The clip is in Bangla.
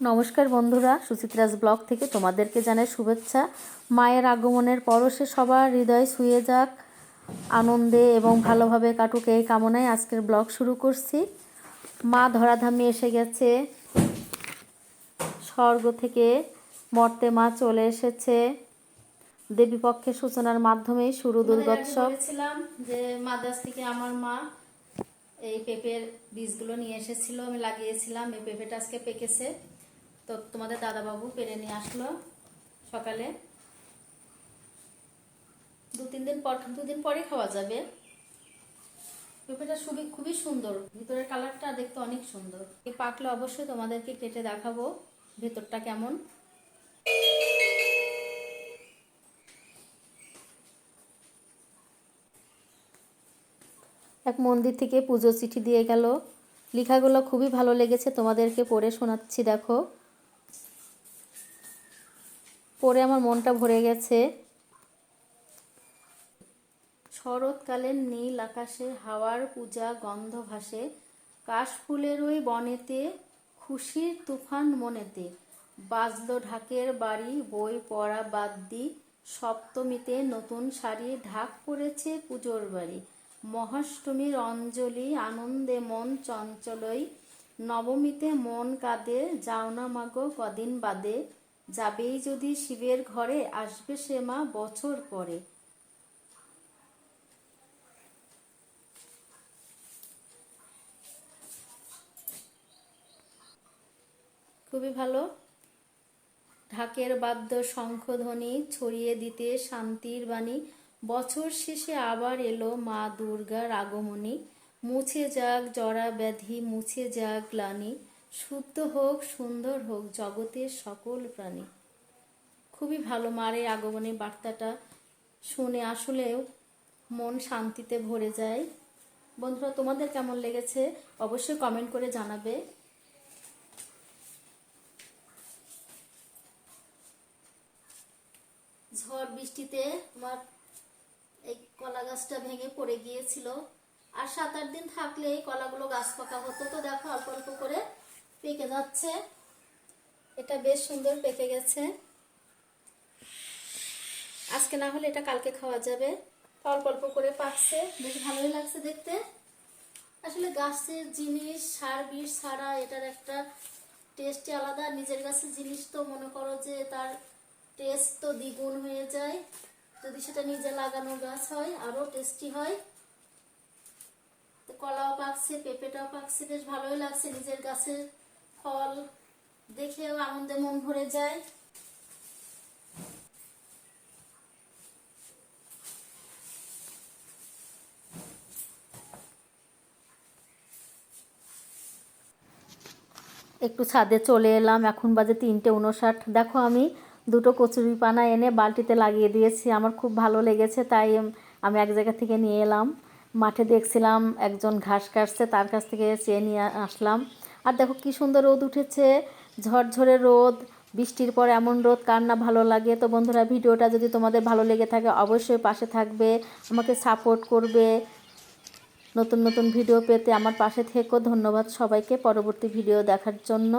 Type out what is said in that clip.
নমস্কার বন্ধুরা সুচিত্রাস ব্লগ থেকে তোমাদেরকে জানাই শুভেচ্ছা। মায়ের আগমনের পরশে সবার হৃদয় শুয়ে যাক আনন্দে এবং ভালোভাবে কাটুক এই কামনায় আজকের ব্লগ শুরু করছি। মা ধরাধামে এসে গেছে। স্বর্গ থেকে মর্তে মা চলে এসেছে। দেবীপক্ষের সূচনার মাধ্যমেই শুরু দুর্গোৎসব। বলেছিলাম যে মাদাস থেকে আমার মা এই পেঁপের বীজগুলো নিয়ে এসেছিল আমি লাগিয়েছিলাম এই পেঁপেটা আজকে পেকেছে। তো তোমাদের দাদাবাবু পেরে নিয়ে আসলো সকালে। দু তিন দিন পর দুদিন পরে খাওয়া যাবে। পেঁপেটা খুবই খুবই সুন্দর। ভিতরের কালারটা দেখতে অনেক সুন্দর। এই পাকলে অবশ্যই তোমাদেরকে কেটে দেখাবো ভেতরটা কেমন। এক মন্দির থেকে পুজো চিঠি দিয়ে গেল। লেখাগুলো খুবই ভালো লেগেছে তোমাদেরকে পড়ে শোনাচ্ছি, দেখো। পড়ে আমার মনটা ভরে গেছে। শরৎকালের নীল আকাশে হাওয়ার পূজা গন্ধ ভাসে, কাশফুলের ওই বনেতে, খুশির তুফান মনেতে, বাজলো ঢাকের বাড়ি, বই পড়া বাদ দি, সপ্তমীতে নতুন শাড়ি ঢাক পড়েছে পুজোর বাড়ি, মহাষ্টমীর অঞ্জলি আনন্দে মন চঞ্চলই, নবমীতে মন কাঁদে, যাও না মাগো কদিন বাদে যাবেই যদি শিবের ঘরে আসবে সে মা বছর পরে। খুবই ভালো। ঢাকের বাদ্য শঙ্খধ্বনি ছড়িয়ে দিতে শান্তির বাণী। বছর শেষে আবার এলো মা দুর্গার আগমনী। মুছে যাক জরা ব্যাধি মুছে যাক গ্লানি। শুদ্ধ হোক, সুন্দর হোক, জগতের সকল প্রাণী। খুবই ভালো মার এই আগমনী বার্তাটা শুনে। আসলেও মন শান্তিতে ভরে যায়। বন্ধুরা, তোমাদের কেমন লেগেছে? অবশ্যই কমেন্ট করে জানাবে। ঝড় বৃষ্টিতে তোমার এই কলা গাছটা ভেঙে পড়ে গিয়েছিল। আর সাত আট দিন থাকলে এই কলাগুলো গাছ পাকা হতো। তো দেখো, অল্প অল্প করে পেকে যাচ্ছে। এটা বেশ সুন্দর পেকে গেছে। আজকে না হলে এটা কালকে খাওয়া যাবে। অল্প অল্প করে পাকছে। বেশ ভালোই লাগছে দেখতে। আসলে গাছের জিনিস, সার, বিষ ছাড়া এটার একটা টেস্টই আলাদা। নিজের গাছের জিনিস তো মনে করো যে তার টেস্ট তো দ্বিগুণ হয়ে যায়। যদি সেটা নিজে লাগানো গাছ হয়, আরও টেস্টি হয়। কলাও পাকছে, পেঁপেটাও পাকছে, বেশ ভালোই লাগছে। নিজের গাছের ফল দেখেও আনন্দে মন ভরে যায়। একটু ছাদে চলে এলাম, এখন বাজে তিনটে উনষাট দেখো আমি দুটো কচুরি পানা এনে বালতিতে লাগিয়ে দিয়েছি, আমার খুব ভালো লেগেছে, তাই আমি এক জায়গা থেকে নিয়ে এলাম। মাঠে দেখছিলাম একজন ঘাস কাটছে, তার কাছ থেকে চেয়ে নিয়ে আসলাম। আর দেখো কি সুন্দর রোদ উঠেছে, ঝরঝরে রোদ, বৃষ্টির পর এমন রোদ, কার না ভালো লাগে? তো বন্ধুরা, ভিডিওটা যদি তোমাদের ভালো লেগে থাকে, অবশ্যই পাশে থাকবে, আমাকে সাপোর্ট করবে। নতুন নতুন ভিডিও পেতে আমার পাশে থেকেও ধন্যবাদ সবাইকে পরবর্তী ভিডিও দেখার জন্য।